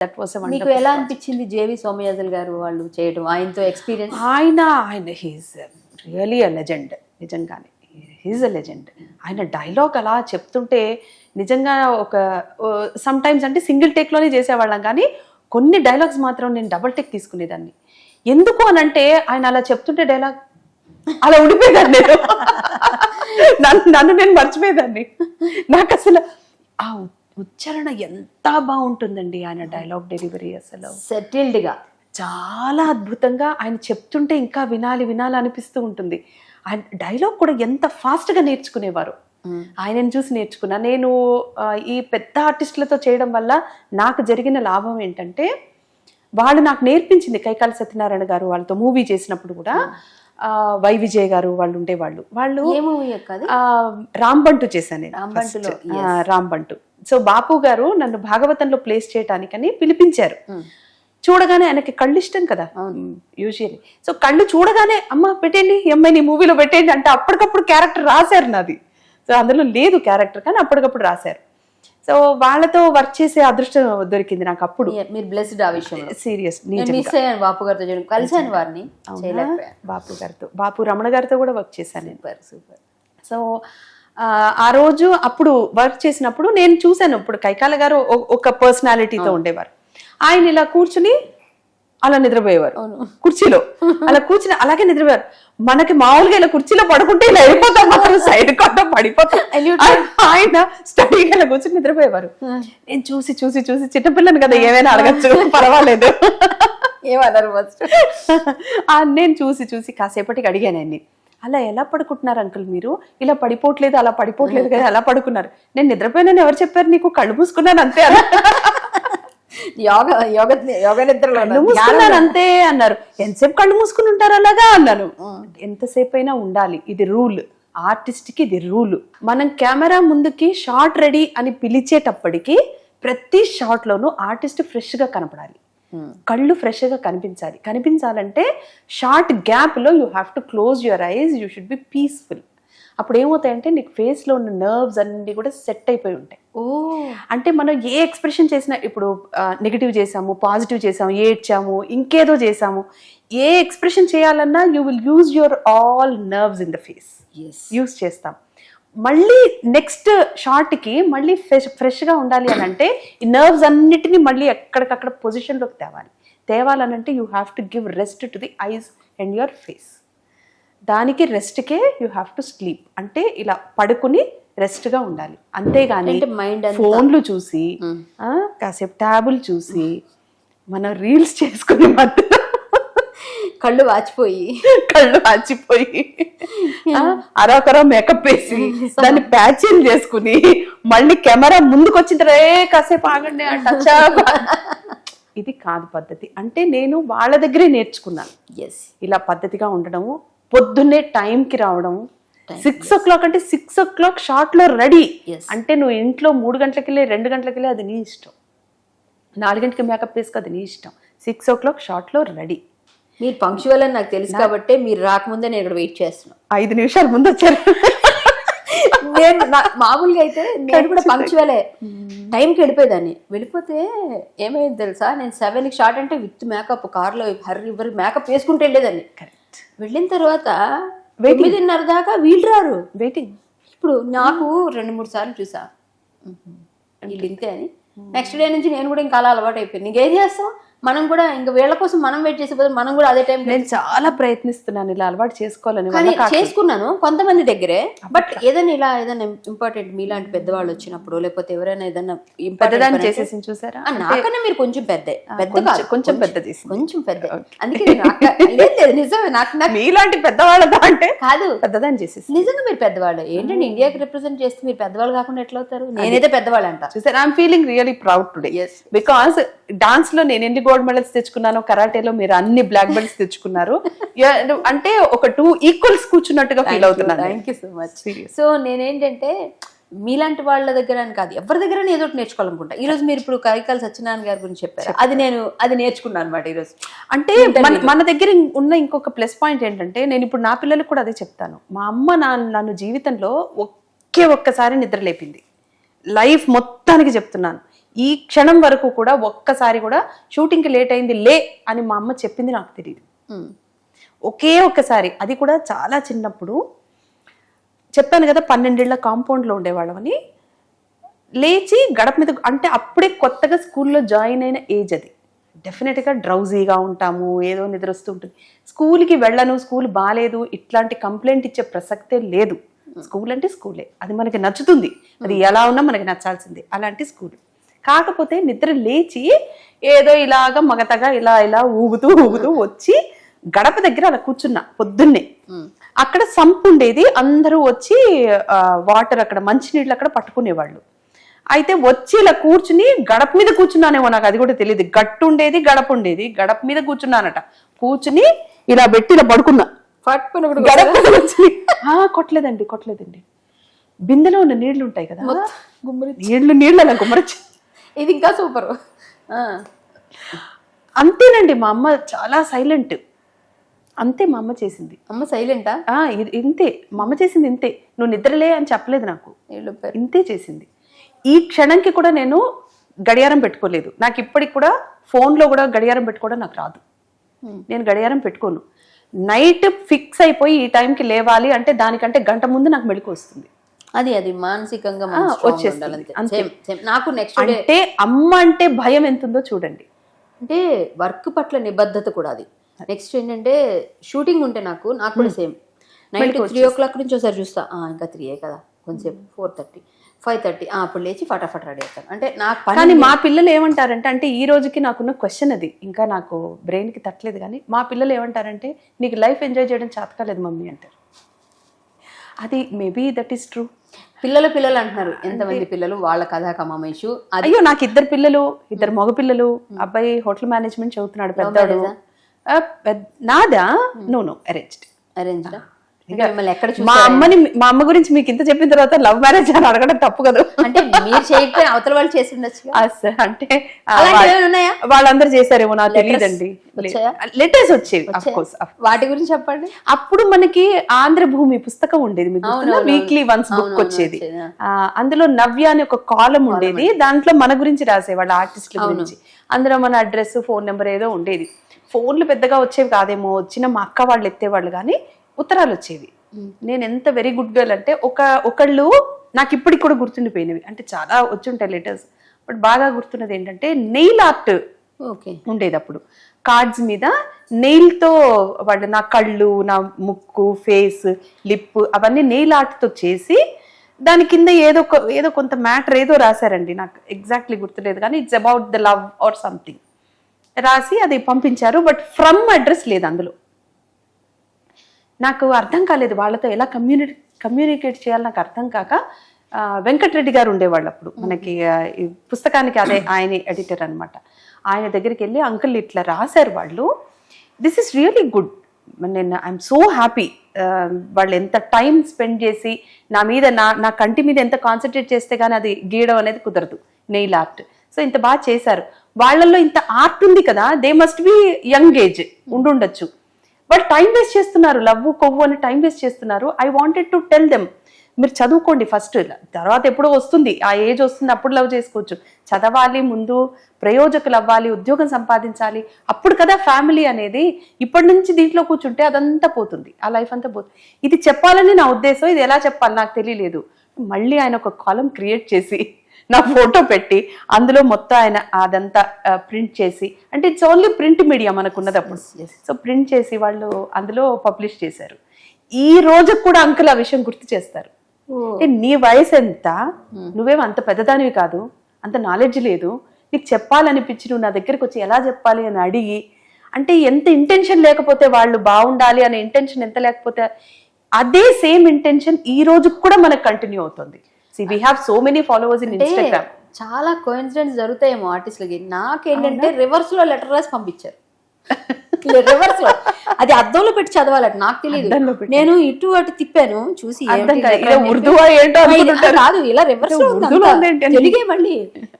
That was మీకు ఎలా అనిపించింది జేవి సోమయాజుల్ గారు వాళ్ళు చేయడం ఆయనతో ఎక్స్పీరియన్స్ ఆయన ఆయన హీస్ రియలీ అ లెజెండ్ నిజంగానే. హీజ్ అ లెజెండ్ ఆయన డైలాగ్ అలా చెప్తుంటే నిజంగా ఒక సమ్ టైమ్స్ అంటే సింగిల్ టేక్లోనే చేసేవాళ్ళం కానీ కొన్ని డైలాగ్స్ మాత్రం నేను డబుల్ టేక్ తీసుకునేదాన్ని. ఎందుకు అని అంటే ఆయన అలా చెప్తుంటే డైలాగ్ అలా ఉండిపోయేదాన్ని నేను. నన్ను నన్ను నేను మర్చిపోయేదాన్ని. నాకు అసలు ఆ ఉచ్చారణ ఎంత బాగుంటుందండి ఆయన డైలాగ్ డెలివరీ అసలు. సెటిల్డ్గా. చాలా అద్భుతంగా ఆయన చెప్తుంటే ఇంకా వినాలి వినాలి అనిపిస్తూ ఉంటుంది. ఆయన డైలాగ్ కూడా ఎంత ఫాస్ట్గా నేర్చుకునేవారు. ఆయనను చూసి నేర్చుకున్నా. నేను ఈ పెద్ద ఆర్టిస్టులతో చేయడం వల్ల నాకు జరిగిన లాభం ఏంటంటే వాళ్ళు నాకు నేర్పించింది కైకాల సత్యనారాయణ గారు వాళ్ళతో మూవీ చేసినప్పుడు కూడా వై విజయ్ గారు వాళ్ళు ఉండేవాళ్ళు. వాళ్ళు రాంబంటు చేశాను నేను రాంబంటు సో బాపు గారు నన్ను భాగవతంలో ప్లేస్ చేయటానికని పిలిపించారు. చూడగానే ఆయనకి కళ్ళు ఇష్టం కదా. యూజువల్లీ సో కళ్ళు చూడగానే అమ్మ పెట్టండి అమ్మాయిని మూవీలో పెట్టండి అంటే అప్పటికప్పుడు క్యారెక్టర్ రాశారు నాది. సో అందులో లేదు క్యారెక్టర్ కానీ అప్పటికప్పుడు రాశారు. సో వాళ్ళతో వర్క్ చేసే అదృష్టం దొరికింది నాకు అప్పుడు. మీరు బ్లెస్డ్ ఆ విషయంలో. సీరియస్ నేను మిస్ అయ్యాను బాపు గారితో కలిసాను వారిని బాపు గారితో. బాపు రమణ గారితో కూడా వర్క్ చేశాను నేను. సూపర్ సో ఆ, రోజు అప్పుడు వర్క్ చేసినప్పుడు నేను చూశాను ఇప్పుడు కైకాల గారు ఒక పర్సనాలిటీతో ఉండేవారు. ఆయన ఇలా కూర్చుని అలా నిద్రపోయేవారు. కుర్చీలో. అలా కూర్చుని అలాగే నిద్రపోయారు మనకి మామూలుగా ఇలా కుర్చీలో పడుకుంటే ఇలా వెళ్ళిపోతాం మాత్రం సైడ్ కొట్ట పడిపోతాం ఆయన స్టడీగా ఇలా కూర్చుని నిద్రపోయేవారు. నేను చూసి చూసి చూసి చిన్నపిల్లని కదా ఏమైనా అడగచ్చు. పర్వాలేదు. ఏమన్నారు ఫస్ట్ ఆ నేను చూసి చూసి కాసేపటికి అడిగాను ఆయన్ని అలా ఎలా పడుకుంటున్నారు అంకుల్ మీరు? ఇలా పడిపోవట్లేదు అలా పడిపోవట్లేదు కదా ఎలా పడుకున్నారు. నేను నిద్రపోయినాను ఎవరు చెప్పారు నీకు? కళ్ళు మూసుకున్నాను అంతే అన్నారు. యోగ యోగ యోగ నిద్రలో మూసుకున్నాను అంతే అన్నారు. ఎంతసేపు కళ్ళు మూసుకుని ఉంటారు అలాగా అన్నాను. ఎంతసేపు అయినా ఉండాలి. ఇది రూల్. ఆర్టిస్ట్కి ఇది రూల్. మనం కెమెరా ముందుకి షార్ట్ రెడీ అని పిలిచేటప్పటికి ప్రతి షాట్ లోనూ ఆర్టిస్ట్ ఫ్రెష్గా కనపడాలి కళ్ళు ఫ్రెష్గా కనిపించాలి. కనిపించాలంటే షార్ట్ గ్యాప్లో you have to close your eyes. You should be peaceful. అప్పుడు ఏమవుతాయంటే నీకు ఫేస్లో ఉన్న నర్వ్స్ అన్ని కూడా సెట్ అయిపోయి ఉంటాయి. ఓ. అంటే మనం ఏ ఎక్స్ప్రెషన్ చేసినా ఇప్పుడు నెగిటివ్ చేసాము పాజిటివ్ చేసాము ఏడ్చాము ఇంకేదో చేసాము ఏ ఎక్స్ప్రెషన్ చేయాలన్నా you will use your all nerves in the face use చేస్తాం. మళ్ళీ నెక్స్ట్ షార్ట్కి మళ్ళీ ఫ్రెష్ ఫ్రెష్గా ఉండాలి అని అంటే ఈ నర్వ్స్ అన్నిటినీ మళ్ళీ ఎక్కడికక్కడ పొజిషన్లోకి తేవాలి. తేవాలనంటే you have to give rest to the eyes and your face దానికి రెస్ట్కే యూ హ్యావ్ టు స్లీప్. అంటే ఇలా పడుకుని రెస్ట్గా ఉండాలి. అంతేగాని అంటే అంతా- ఫోన్లు చూసి కాసేపు ట్యాబులు చూసి మనం రీల్స్ చేసుకునే మధ్యలో కళ్ళు వాచిపోయి. కళ్ళు వాచిపోయి అరొకర మేకప్ వేసి దాన్ని ప్యాచింగ్ చేసుకుని మళ్ళీ కెమెరా ముందుకు వచ్చిన "ఏ, కాసేపు ఆగండి up." ఇది కాదు పద్ధతి. అంటే నేను వాళ్ళ దగ్గరే నేర్చుకున్నాను. ఎస్ ఇలా పద్ధతిగా ఉండడము పొద్దున్నే టైంకి రావడము సిక్స్ ఓ క్లాక్ అంటే సిక్స్ ఓ క్లాక్ షార్ట్లో రెడీ. అంటే నువ్వు ఇంట్లో మూడు గంటలకి వెళ్ళి రెండు గంటలకి వెళ్ళి అది నీ ఇష్టం. నాలుగింటికి మేకప్ వేసుకో అది నీ ఇష్టం. సిక్స్ ఓ క్లాక్ షార్ట్లో రెడీ. మీరు పంక్చువల్ అని నాకు తెలుసు కాబట్టి మీరు రాకముందే నేను ఇక్కడ వెయిట్ చేస్తున్నాను ఐదు నిమిషాల ముందు వచ్చారు. నేను మామూలుగా అయితే నేను కూడా పంక్చువలే టైంకి వెళ్ళిపోయేదాన్ని. వెళ్ళిపోతే ఏమైంది తెలుసా? నేను సెవెన్కి షార్ట్ అంటే విత్ మేకప్ కార్లో హర్రి ఇవ్వరు మేకప్ వేసుకుంటూ వెళ్ళేదాన్ని. వెళ్ళిన తర్వాత తొమ్మిదిన్నర దాకా వీళ్ళు రారు. వెయిటింగ్ ఇప్పుడు నాకు రెండు మూడు సార్లు చూసా. వీళ్ళు ఇంతే అని. నెక్స్ట్ డే నుంచి నేను కూడా ఇంకా అలా అలవాటు అయిపోయింది ఇంకేం చేస్తాం మనం కూడా ఇంకా వీళ్ళ కోసం మనం వెయిట్ చేసే బదులు మనం కూడా అదే టైం నేను చాలా ప్రయత్నిస్తున్నాను ఇలా అలవాటు చేసుకోవాలని కానీ చేసుకున్నాను కొంతమంది దగ్గరే బట్ ఏదైనా ఇలా ఏదైనా ఇంపార్టెంట్ మీలాంటి పెద్దవాళ్ళు వచ్చినప్పుడు లేకపోతే ఎవరైనా ఏదైనా పెద్దదాన్ని చేసేసి చూసారా? నాకన్నా మీరు కొంచెం పెద్ద. పెద్ద కొంచెం- కాదు. కొంచెం పెద్ద చేసింది. కొంచెం పెద్ద. అందుకే నిజమే నాకు నాకు మీలాంటి పెద్దవాళ్ళతో అంటే కాదు. పెద్దదాన్ని చేసేసి నిజంగా మీరు పెద్దవాళ్ళు. ఏంటంటే ఇండియాకి రిప్రజెంట్ చేస్తే మీరు పెద్దవాళ్ళు కాకుండా ఎట్లా అవుతారు? నేనైతే పెద్దవాళ్ళు అంట చూసారు I'm feeling really proud today because డాన్స్లో నేను ఎన్ని గోల్డ్ మెడల్స్ తెచ్చుకున్నాను కరాటేలో మీరు అన్ని బ్లాక్ బెల్ట్స్ తెచ్చుకున్నారు. అంటే ఒక టూ ఈక్వల్స్ కూర్చున్నట్టుగా ఫీల్ అవుతున్నాను thank you so much so నేనేంటంటే మీలాంటి వాళ్ళ దగ్గర అని కాదు ఎవరి దగ్గర ఏదో ఒకటి నేర్చుకోవాలనుకుంటా. ఈ రోజు మీరు ఇప్పుడు కరికాల సత్యనారాయణ గారి గురించి చెప్పారు. అది నేను అది నేర్చుకున్నాను అనమాట ఈ రోజు. అంటే మన మన దగ్గర ఉన్న ఇంకొక ప్లస్ పాయింట్ ఏంటంటే నేను ఇప్పుడు నా పిల్లలకు కూడా అదే చెప్తాను. మా అమ్మ నా నన్ను జీవితంలో ఒకే ఒక్కసారి నిద్ర లేపింది లైఫ్ మొత్తానికి చెప్తున్నాను. ఈ క్షణం వరకు కూడా ఒక్కసారి కూడా షూటింగ్కి లేట్ అయింది లే అని మా అమ్మ చెప్పింది నాకు తెలియదు. ఒకే ఒక్కసారి అది కూడా చాలా చిన్నప్పుడు చెప్పాను కదా పన్నెండేళ్ళ కాంపౌండ్లో ఉండేవాళ్ళమని. లేచి గడప మీద అంటే అప్పుడే కొత్తగా స్కూల్లో జాయిన్ అయిన ఏజ్ అది. డెఫినెట్గా డ్రౌజీగా ఉంటాము ఏదో నిద్ర వస్తుంటుంది స్కూల్కి వెళ్ళను స్కూల్ బాగాలేదు ఇట్లాంటి కంప్లైంట్ ఇచ్చే ప్రసక్తే లేదు. స్కూల్ అంటే స్కూలే. అది మనకి నచ్చుతుంది. అది ఎలా ఉన్నా మనకి నచ్చాల్సిందే. అలాంటి స్కూల్. కాకపోతే నిద్ర లేచి ఏదో ఇలాగ మగతగా ఇలా ఇలా ఊగుతూ ఊగుతూ వచ్చి గడప దగ్గర అలా కూర్చున్నా పొద్దున్నే. అక్కడ సంపు ఉండేది. అందరూ వచ్చి వాటర్ అక్కడ మంచినీళ్ళు అక్కడ పట్టుకునేవాళ్ళు. అయితే వచ్చి ఇలా కూర్చుని గడప మీద కూర్చున్నానేమో నాకు. అది కూడా తెలియదు గట్టు ఉండేది గడప ఉండేది. గడప మీద కూర్చున్నానట. కూర్చుని ఇలా పెట్టి ఇలా పడుకున్నా. పట్టుకుని కొట్టలేదండి కొట్టలేదండి. బిందెలో ఉన్న నీళ్ళు ఉంటాయి కదా నీళ్ళు నీళ్ళు అలా గుమ్మరచ్చు. ఇది ఇంకా సూపర్. అంతేనండి మా అమ్మ చాలా సైలెంట్. అంతే మా అమ్మ చేసింది. అమ్మ సైలెంటా? ఇంతే. మా అమ్మ చేసింది ఇంతే. నువ్వు నిద్రలే అని చెప్పలేదు నాకు. ఇంతే చేసింది. ఈ క్షణంకి కూడా నేను గడియారం పెట్టుకోలేదు. నాకు ఇప్పటికి కూడా ఫోన్లో కూడా గడియారం పెట్టుకోవడం నాకు రాదు. నేను గడియారం పెట్టుకోను. నైట్ ఫిక్స్ అయిపోయి ఈ టైంకి లేవాలి అంటే దానికంటే గంట ముందు నాకు మెలకు వస్తుంది. అది అది మానసికంగా వచ్చేస్తుంది. నాకు నెక్స్ట్ అంటే అమ్మ అంటే భయం ఎంత ఉందో చూడండి. అంటే వర్క్ పట్ల నిబద్ధత కూడా అది. నెక్స్ట్ ఏంటంటే షూటింగ్ ఉంటే నాకు నాకు కూడా same. Night three o'clock నుంచి ఒకసారి చూస్తా ఇంకా త్రీ కదా కొంచెం ఫోర్ థర్టీ ఫైవ్ థర్టీ. అప్పుడు లేచి ఫటాఫట్ రెడీ అవుతాను. అంటే నాకు కానీ మా పిల్లలు ఏమంటారంటే అంటే ఈ రోజుకి నాకున్న క్వశ్చన్ అది. ఇంకా నాకు బ్రెయిన్కి తట్టలేదు కానీ మా పిల్లలు ఏమంటారంటే నీకు లైఫ్ ఎంజాయ్ చేయడం చేతకాలేదు మమ్మీ అంటారు. అది మేబీ దట్ ఈస్ ట్రూ. పిల్లలు పిల్లలు అంటున్నారు. ఎంతమంది పిల్లలు? వాళ్ళ కథా కమామేషు అయ్యో నాకు ఇద్దరు పిల్లలు ఇద్దరు మగ పిల్లలు అబ్బాయి హోటల్ మేనేజ్మెంట్ చదువుతున్నాడు పెద్దాడు. పెద్ద- నాదా? నో నో అరేంజ్డ్ అరేంజ్డ్ మిమ్మల్ని ఎక్కడ చూ మా అమ్మని మా అమ్మ గురించి మీకు ఇంత చెప్పిన తర్వాత లవ్ మ్యారేజ్ అని అడగడం తప్పు కదా? అంటే మీరు చేయకపోయినా అవతల వాళ్ళు చేసి ఉండొచ్చు అంటే వాళ్ళందరూ చేశారేమో నాకు తెలియదండి? లెటర్స్ వచ్చేవి కోర్స్ వాటి గురించి చెప్పండి. అప్పుడు మనకి ఆంధ్రభూమి పుస్తకం ఉండేది మీకు వీక్లీ వన్స్ బుక్ వచ్చేది. అందులో నవ్య అని ఒక కాలం ఉండేది. దాంట్లో మన గురించి రాసేవాళ్ళు ఆర్టిస్టుల గురించి. అందులో మన అడ్రస్ ఫోన్ నెంబర్ ఏదో ఉండేది. ఫోన్లు పెద్దగా వచ్చేవి కాదేమో వచ్చిన మా అక్క వాళ్ళు ఎత్తేవాళ్ళు కానీ ఉత్తరాలు వచ్చేవి నేను ఎంత వెరీ గుడ్ గర్ల్ అంటే ఒక ఒకళ్ళు నాకు ఇప్పటికి కూడా గుర్తుండిపోయినవి. అంటే చాలా వచ్చుంటాయి లెటర్స్ బట్ బాగా గుర్తున్నది ఏంటంటే నెయిల్ ఆర్ట్ ఓకే. ఉండేది అప్పుడు కార్డ్స్ మీద నెయిల్తో వాళ్ళు నా కళ్ళు నా ముక్కు ఫేస్ లిప్ అవన్నీ నెయిల్ ఆర్ట్తో చేసి దాని కింద ఏదో ఒక ఏదో కొంత మ్యాటర్ ఏదో రాశారండి. నాకు ఎగ్జాక్ట్లీ గుర్తులేదు కానీ it's about the love or something రాసి అది పంపించారు. బట్ ఫ్రమ్ అడ్రస్ లేదు అందులో. నాకు అర్థం కాలేదు వాళ్ళతో ఎలా కమ్యూనిటీ కమ్యూనికేట్ చేయాలి నాకు అర్థం కాక వెంకటరెడ్డి గారు ఉండేవాళ్ళు అప్పుడు. మనకి పుస్తకానికి అదే ఆయన ఎడిటర్ అన్నమాట. ఆయన దగ్గరికి వెళ్ళి అంకుల్ ఇట్లా రాశారు వాళ్ళు దిస్ ఇస్ రియలీ గుడ్ నేను ఐఎమ్ సో హ్యాపీ వాళ్ళు ఎంత టైం స్పెండ్ చేసి నా మీద నా నా కంటి మీద ఎంత కాన్సన్ట్రేట్ చేస్తే కానీ అది గీయడం అనేది కుదరదు. నెయిల్ ఆర్ట్ సో ఇంత బాగా చేశారు. వాళ్ళల్లో ఇంత ఆర్ట్ ఉంది కదా they must be young age ఉండుండొచ్చు. వాళ్ళు టైం వేస్ట్ చేస్తున్నారు. లవ్ కొవ్వు అని టైం వేస్ట్ చేస్తున్నారు. I wanted to tell them మీరు చదువుకోండి ఫస్ట్ తర్వాత ఎప్పుడో వస్తుంది. ఆ ఏజ్ వస్తుంది అప్పుడు లవ్ చేసుకోవచ్చు. చదవాలి ముందు ప్రయోజకులు అవ్వాలి ఉద్యోగం సంపాదించాలి. అప్పుడు కదా ఫ్యామిలీ అనేది ఇప్పటి నుంచి దీంట్లో కూర్చుంటే అదంతా పోతుంది. ఆ లైఫ్ అంతా పోతుంది. ఇది చెప్పాలని నా ఉద్దేశం. ఇది ఎలా చెప్పాలి నాకు తెలియలేదు. మళ్ళీ ఆయన ఒక కాలం క్రియేట్ చేసి నా ఫోటో పెట్టి అందులో మొత్తం ఆయన అదంతా ప్రింట్ చేసి అంటే ఇట్స్ ఓన్లీ ప్రింట్ మీడియా మనకున్నది అప్పుడు. సో ప్రింట్ చేసి వాళ్ళు అందులో పబ్లిష్ చేశారు. ఈ రోజు కూడా అంకుల్ ఆ విషయం గుర్తు చేస్తారు. అంటే నీ వయసు ఎంత? నువ్వేం అంత పెద్దదానివి కాదు. అంత నాలెడ్జ్ లేదు. నీకు చెప్పాలనిపించి నువ్వు నా దగ్గరికి వచ్చి ఎలా చెప్పాలి అని అడిగి అంటే ఎంత ఇంటెన్షన్ లేకపోతే వాళ్ళు బాగుండాలి అనే ఇంటెన్షన్ ఎంత లేకపోతే అదే సేమ్ ఇంటెన్షన్ ఈ రోజు కూడా మనకు కంటిన్యూ అవుతుంది. See we have so many followers in Instagram చాలా కోయిన్సిడెంట్స్ జరుగుతాయేమో ఆర్టిస్టులకి నాకేంటంటే రివర్స్లో లెటర్ రాసి పంపించారు. రివర్స్లో అది అద్దంలో పెట్టి చదవాలట నాకు తెలియదు. నేను ఇటు అటు తిప్పాను చూసి కాదు. ఇలా రివర్స్లో. తెలుగే మళ్ళీ.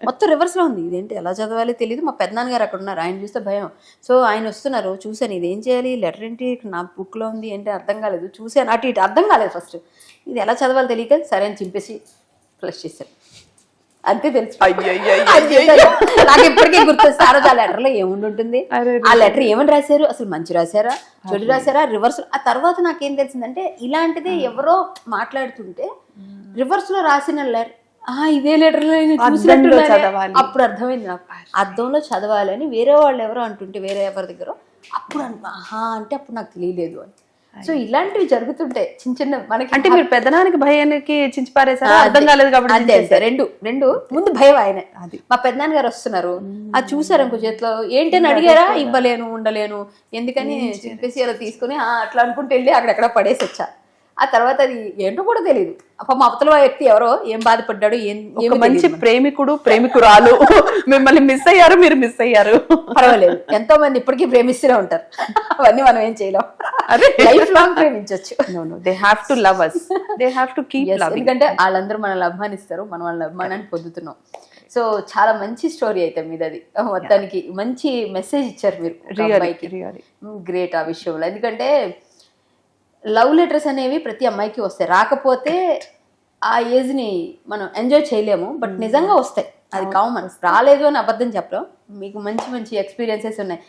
మొత్తం రివర్స్లో ఉంది. ఇదేంటి ఎలా చదవాలి తెలియదు మా పెద్దనాన్న గారు అక్కడ ఉన్నారు. ఆయన చూస్తే భయం. సో ఆయన వస్తున్నారు. చూసాను ఇది ఏం చేయాలి? లెటర్ ఏంటి? నా బుక్లో ఉంది. ఏంటి? అర్థం కాలేదు. చూసాను అటు ఇటు. అర్థం కాలేదు ఫస్ట్ ఇది ఎలా చదవాలి తెలియక సరే అని చింపేసి ఫ్లష్ చేశారు అంతే తెలుసు నాకు ఇప్పటికే గుర్తు ఆ లెటర్లో ఏముంటుంది ఆ లెటర్ ఏమని రాశారు అసలు మంచి రాశారా చెడు రాశారా రివర్స్ ఆ తర్వాత నాకేం తెలిసిందంటే ఇలాంటిదే ఎవరో మాట్లాడుతుంటే రివర్స్లో రాసిన లెటర్ ఇదే లెటర్ చదవాలి. అప్పుడు అర్థమైంది నాకు అర్థంలో చదవాలి అని వేరే వాళ్ళు ఎవరో అంటుంటే వేరే ఎవరి దగ్గర అప్పుడు ఆహా అంటే అప్పుడు నాకు తెలియలేదు అని సో ఇలాంటివి జరుగుతుంటాయి. చిన్న చిన్న మనకి అంటే మీరు పెద్దనానికి భయానికి చించి పారేసారా అర్థం కాలేదు కాబట్టి అంతే అంతే రెండు రెండు. ముందు భయం ఆయన. అది. మా పెద్దనాన్న గారు వస్తున్నారు. అది చూసారు ఇంకో చేతిలో. ఏంటి అని అడిగారా? ఇవ్వలేను ఉండలేను. ఎందుకని చెప్పేసి అలా తీసుకుని "ఆ, అట్లా అనుకుంటూ వెళ్ళి అక్కడెక్కడ పడేసి వచ్చా ఆ తర్వాత అది ఏంటో కూడా తెలియదు అప్ప మా అవతల వ్యక్తి ఎవరో ఏం బాధపడ్డాడు ఏం ఒక మంచి. ప్రేమికుడు ప్రేమికురాలు. మిమ్మల్ని మిస్ అయ్యారు మీరు మిస్ అయ్యారు. పర్వాలేదు. ఎంతో మంది ఇప్పటికీ ప్రేమిస్తూనే ఉంటారు. అవన్నీ మనం ఏం చేయలేం. అరే life long ప్రేమించవచ్చు they have to love us they have to keep ఎందుకంటే వాళ్ళందరూ మనల్ని అభిమానిస్తారు మనం వాళ్ళ అభిమానాన్ని పొందుతున్నాం. సో చాలా మంచి స్టోరీ అయితే మీది అది. మొత్తానికి మంచి మెసేజ్ ఇచ్చారు మీరు గ్రేట్ ఆ విషయంలో. ఎందుకంటే లవ్ లెటర్స్ అనేవి ప్రతి అమ్మాయికి వస్తాయి. రాకపోతే ఆ ఏజ్ని మనం ఎంజాయ్ చేయలేము. బట్ నిజంగా వస్తాయి. అది కామన్. రాలేదు అని అబద్ధం చెప్పలేం. మీకు మంచి మంచి ఎక్స్పీరియన్సెస్ ఉన్నాయి.